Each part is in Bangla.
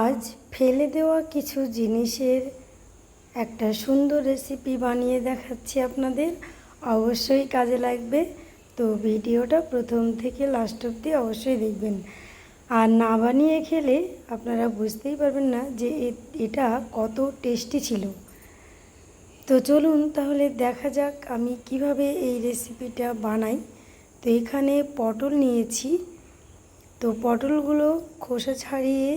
আজ ফেলে দেওয়া কিছু জিনিসের একটা সুন্দর রেসিপি বানিয়ে দেখাচ্ছি আপনাদের। অবশ্যই কাজে লাগবে। তো ভিডিওটা প্রথম থেকে লাস্ট অবধি অবশ্যই দেখবেন। আর না বানিয়ে খেলে আপনারা বুঝতেই পারবেন না যে এটা কত টেস্টি ছিল। তো চলুন তাহলে দেখা যাক আমি কীভাবে এই রেসিপিটা বানাই। তো এখানে পটল নিয়েছি। তো পটলগুলো খোসা ছাড়িয়ে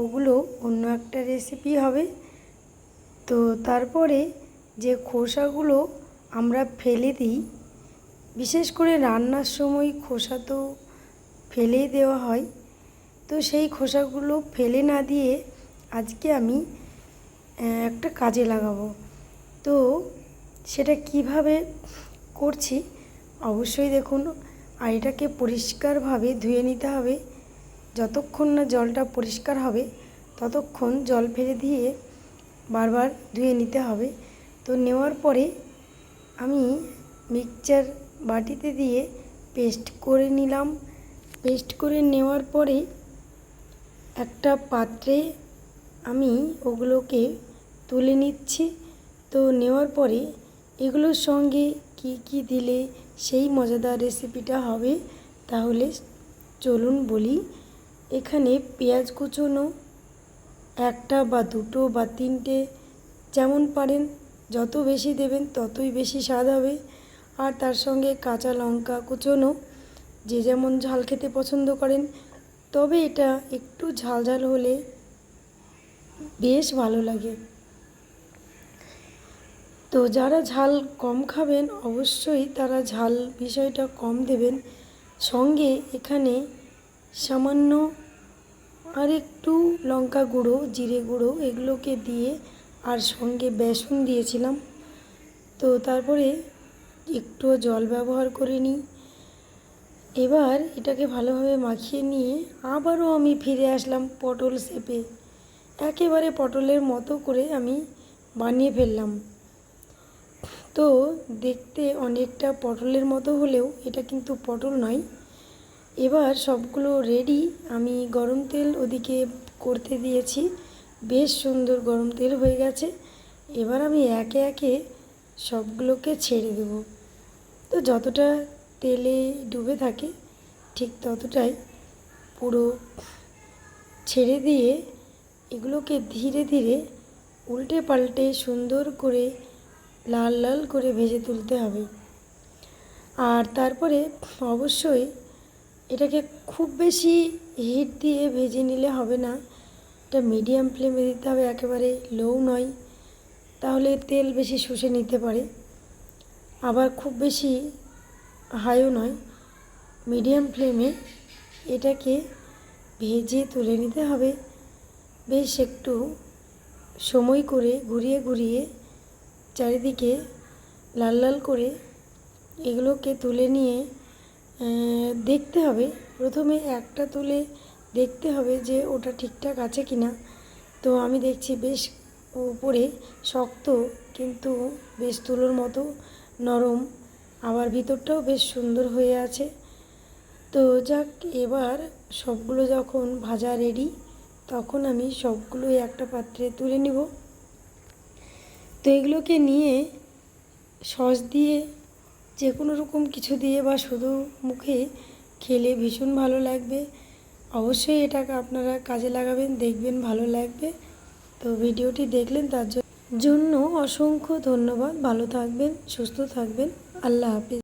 ওগুলো অন্য একটা রেসিপি হবে। তো তারপরে যে খোসাগুলো আমরা ফেলে দিই, বিশেষ করে রান্নার সময় খোসা তো ফেলেই দেওয়া হয়। তো সেই খোসাগুলো ফেলে না দিয়ে আজকে আমি একটা কাজে লাগাবো। তো সেটা কীভাবে করছি, অবশ্যই দেখুন আর এটাকে পরিষ্কারভাবে ধুয়ে নিতে হবে। যতক্ষণ না জলটা পরিষ্কার হবে, ততক্ষণ জল ফেলে দিয়ে বারবার ধুয়ে নিতে হবে। তো নেওয়ার পরে আমি মিক্সচার বাটিতে দিয়ে পেস্ট করে নিলাম। পেস্ট করে নেওয়ার পরে একটা পাত্রে আমি ওগুলোকে তুলে নিচ্ছি। তো নেওয়ার পরে এগুলোর সঙ্গে কি কি দিলে সেই মজাদার রেসিপিটা হবে, তাহলে চলুন বলি। এখানে পেঁয়াজ কুচোনো, একটা বা দুটো বা তিনটে যেমন পারেন, যত বেশি দেবেন ততই বেশি স্বাদ হবে। আর তার সঙ্গে কাঁচা লঙ্কা কুচোনো, যে যেমন ঝাল খেতে পছন্দ করেন, তবে এটা একটু ঝাল ঝাল হলে বেশ ভালো লাগে। তো যারা ঝাল কম খাবেন, অবশ্যই তারা ঝাল বিষয়টা কম দেবেন। সঙ্গে এখানে সামান্য আর একটু লঙ্কা গুঁড়ো, জিরে গুঁড়ো এগুলোকে দিয়ে আর সঙ্গে বেসন দিয়েছিলাম। তো তারপরে একটু জল ব্যবহার করে নিই। এবার এটাকে ভালোভাবে মাখিয়ে নিয়ে আবারও আমি ফিরে আসলাম পটল শেপে। একেবারে পটলের মতো করে আমি বানিয়ে ফেললাম। তো দেখতে অনেকটা পটলের মতো হলেও এটা কিন্তু পটল নয়। এবার সবগুলো রেডি আমি গরম তেল ওদিকে করতে দিয়েছি। বেশ সুন্দর গরম তেল হয়ে গেছে। এবার আমি একে একে সবগুলোকে ছেড়ে দেব। তো যতটা তেলে ডুবে থাকে, ঠিক ততটাই পুরো ছেড়ে দিয়ে এগুলোকে ধীরে ধীরে উল্টে পাল্টে সুন্দর করে লাল লাল করে ভেজে তুলতে হবে। আর তারপরে অবশ্যই এটাকে খুব বেশি হিট দিয়ে ভেজে নিলে হবে না। এটা মিডিয়াম ফ্লেমে দিতে হবে, একেবারে লো নয়। তাহলে তেল বেশি শুষে নিতে পারে। আবার খুব বেশি হাইও নয়। মিডিয়াম ফ্লেমে এটাকে ভেজে তুলে নিতে হবে। বেশ একটু সময় করে ঘুরিয়ে ঘুরিয়ে চারিদিকে লাল লাল করে এগুলোকে তুলে নিয়ে দেখতে হবে। প্রথমে একটা তুলে দেখতে হবে যে ওটা ঠিকঠাক আছে কি না তো আমি দেখছি বেশ উপরে শক্ত কিন্তু বেশ তুলোর মতো নরম। আবার ভিতরটাও বেশ সুন্দর হয়ে আছে। তো যাক, এবার সবগুলো যখন ভাজা রেডি তখন আমি সবগুলোই একটা পাত্রে তুলে নিব। তো এগুলোকে নিয়ে সস দিয়ে যে কোনো রকম কিছু দিয়ে বা শুধু মুখে খেলে ভীষণ ভালো লাগবে। অবশ্যই এটাকে আপনারা কাজে লাগাবেন, দেখবেন ভালো লাগবে। তো ভিডিওটি দেখলেন তার জন্য অসংখ্য ধন্যবাদ। ভালো থাকবেন, সুস্থ থাকবেন। আল্লাহ হাফিজ।